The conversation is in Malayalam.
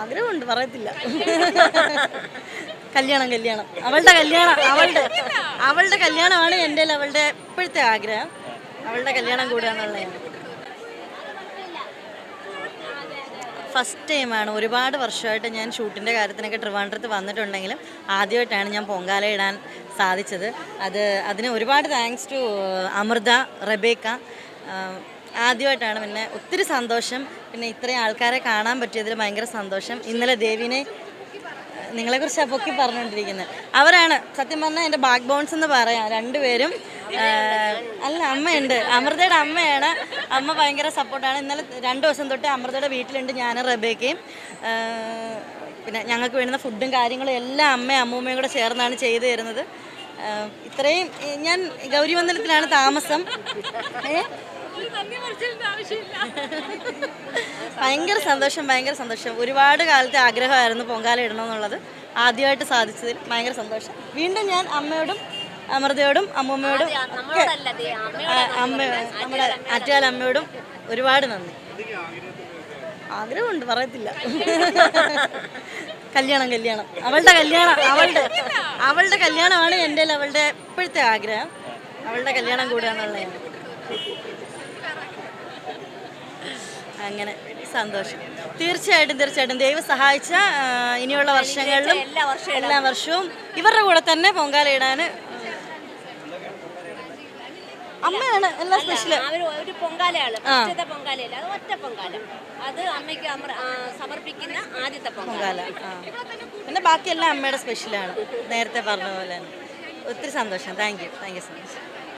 ആഗ്രഹമുണ്ട് പറയത്തില്ല. കല്യാണം കല്യാണം. അവളുടെ കല്യാണം അവളുടെ അവളുടെ കല്യാണമാണ് എന്റെ അവളുടെ ഇപ്പോഴത്തെ ആഗ്രഹം. അവളുടെ കല്യാണം കൂടുക എന്നുള്ളതാണ് ഫസ്റ്റ് ടൈമാണ് ഒരുപാട് വർഷമായിട്ട് ഞാൻ ഷൂട്ടിന്റെ കാര്യത്തിനൊക്കെ ട്രിവാൻഡ്രത്ത് വന്നിട്ടുണ്ടെങ്കിലും ആദ്യമായിട്ടാണ് ഞാൻ പൊങ്കാല ഇടാൻ സാധിച്ചത്. അത് അതിന് ഒരുപാട് താങ്ക്സ് ടു അമൃത റബേക്ക ആദ്യമായിട്ടാണ് പിന്നെ ഒത്തിരി സന്തോഷം. പിന്നെ ഇത്രയും ആൾക്കാരെ കാണാൻ പറ്റിയതിൽ ഭയങ്കര സന്തോഷം. ഇന്നലെ ദേവിനെ നിങ്ങളെക്കുറിച്ച് പൊക്കി പറഞ്ഞുകൊണ്ടിരിക്കുന്നത് അവരാണ് സത്യം പറഞ്ഞാൽ എന്റെ ബാക്ക് ബോൺസ് എന്ന് പറയാം രണ്ടുപേരും. അല്ല അമ്മയുണ്ട്. അമൃതയുടെ അമ്മയാണ്. അമ്മ ഭയങ്കര സപ്പോർട്ടാണ്. ഇന്നലെ രണ്ട് ദിവസം തൊട്ട് അമൃതയുടെ വീട്ടിലുണ്ട് ഞാൻ റബേക്കയും. പിന്നെ ഞങ്ങൾക്ക് വേണ്ടുന്ന ഫുഡും കാര്യങ്ങളും എല്ലാം അമ്മയും അമ്മൂമ്മയും കൂടെ ചേർന്നാണ് ചെയ്തു തരുന്നത്. ഇത്രയും ഞാൻ ഗൗരിവന്ദനത്തിലാണ് താമസം. ഭയങ്കര സന്തോഷം ഭയങ്കര സന്തോഷം. ഒരുപാട് കാലത്തെ ആഗ്രഹമായിരുന്നു പൊങ്കാല ഇടണം എന്നുള്ളത് ആദ്യമായിട്ട് സാധിച്ചതിൽ ഭയങ്കര സന്തോഷം. വീണ്ടും ഞാൻ അമ്മയോടും അമൃതയോടും അമ്മൂമ്മയോടും അമ്മ നമ്മുടെ അമ്മയോടും ഒരുപാട് നന്ദി. ആഗ്രഹമുണ്ട് പറയത്തില്ല. കല്യാണം കല്യാണം. അവളുടെ കല്യാണം അവളുടെ അവളുടെ കല്യാണമാണ് എന്റെ അവളുടെ ഇപ്പോഴത്തെ ആഗ്രഹം. അവളുടെ കല്യാണം കൂടുക എന്നുള്ളതാണ് അങ്ങനെ സന്തോഷം. തീർച്ചയായിട്ടും തീർച്ചയായിട്ടും. ദൈവം സഹായിച്ച ഇനിയുള്ള വർഷങ്ങളിലും എല്ലാ വർഷവും ഇവരുടെ കൂടെ തന്നെ പൊങ്കാല ഇടാൻ അമ്മയാണ് എല്ലാ സ്പെഷ്യൽ ഒരു പൊങ്കാലയാണ്. പൊങ്കാലയല്ല അത് ഒറ്റ പൊങ്കാല. അത് അമ്മയ്ക്ക് സമർപ്പിക്കുന്ന ആദ്യത്തെ പൊങ്കാല. പിന്നെ ബാക്കിയെല്ലാം അമ്മയുടെ സ്പെഷ്യലാണ് നേരത്തെ പറഞ്ഞ പോലെ തന്നെ. ഒത്തിരി സന്തോഷം. Thank you thank you so much